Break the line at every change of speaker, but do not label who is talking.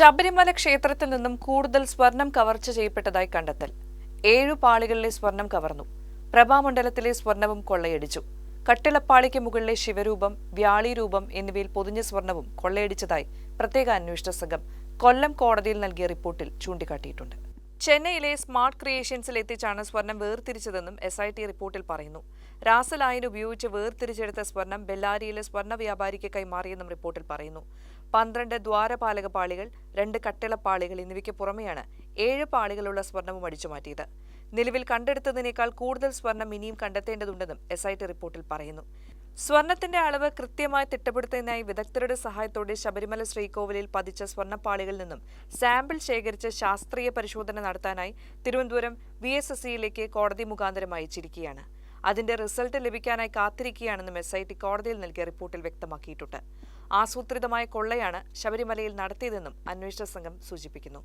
ശബരിമല ക്ഷേത്രത്തിൽ നിന്നും കൂടുതൽ സ്വർണം കവർച്ച ചെയ്യപ്പെട്ടതായി കണ്ടെത്തൽ. ഏഴു പാളികളിലെ സ്വർണം കവർന്നു. പ്രഭാമണ്ഡലത്തിലെ സ്വർണവും കൊള്ളയടിച്ചു. കട്ടിളപ്പാളിക്ക് മുകളിലെ ശിവരൂപം വ്യാളിരൂപം എന്നിവയിൽ പൊതിഞ്ഞ സ്വർണവും കൊള്ളയടിച്ചതായി പ്രത്യേക അന്വേഷണ സംഘം കൊല്ലം കോടതിയിൽ നൽകിയ റിപ്പോർട്ടിൽ ചൂണ്ടിക്കാട്ടിയിട്ടുണ്ട്. ചെന്നൈയിലെ സ്മാർട്ട് ക്രിയേഷൻസിൽ എത്തിച്ചാണ് സ്വർണം വേർതിരിച്ചതെന്നും എസ് ഐ ടി റിപ്പോർട്ടിൽ പറയുന്നു. രാസലായനി ഉപയോഗിച്ച് വേർതിരിച്ചെടുത്ത സ്വർണം ബെല്ലാരിയിലെ സ്വർണ വ്യാപാരിക്ക് കൈമാറിയെന്നും റിപ്പോർട്ടിൽ പറയുന്നു. പന്ത്രണ്ട് ദ്വാരപാലക പാളികൾ രണ്ട് കട്ടിളപ്പാളികൾ എന്നിവയ്ക്ക് പുറമെയാണ് ഏഴ് പാളികളുള്ള സ്വർണവും അടിച്ചുമാറ്റിയത് നിലവിൽ കണ്ടെടുത്തതിനേക്കാൾ കൂടുതൽ സ്വർണം ഇനിയും കണ്ടെത്തേണ്ടതുണ്ടെന്നും എസ് റിപ്പോർട്ടിൽ പറയുന്നു. സ്വർണത്തിന്റെ അളവ് കൃത്യമായി തിട്ടപ്പെടുത്തുന്നതിനായി വിദഗ്ധരുടെ സഹായത്തോടെ ശബരിമല ശ്രീകോവിലിൽ പതിച്ച സ്വർണപ്പാളികളിൽ നിന്നും സാമ്പിൾ ശേഖരിച്ച് ശാസ്ത്രീയ പരിശോധന നടത്താനായി തിരുവനന്തപുരം വി എസ് എസ് സിയിലേക്ക് കോടതി മുഖാന്തരം അയച്ചിരിക്കുകയാണ്. അതിന്റെ റിസൾട്ട് ലഭിക്കാനായി കാത്തിരിക്കുകയാണെന്നും എസ് ഐ ടി കോടതിയിൽ നൽകിയ റിപ്പോർട്ടിൽ വ്യക്തമാക്കിയിട്ടുണ്ട്. ആസൂത്രിതമായ കൊള്ളയാണ് ശബരിമലയിൽ നടത്തിയതെന്നും അന്വേഷണ സംഘം സൂചിപ്പിക്കുന്നു.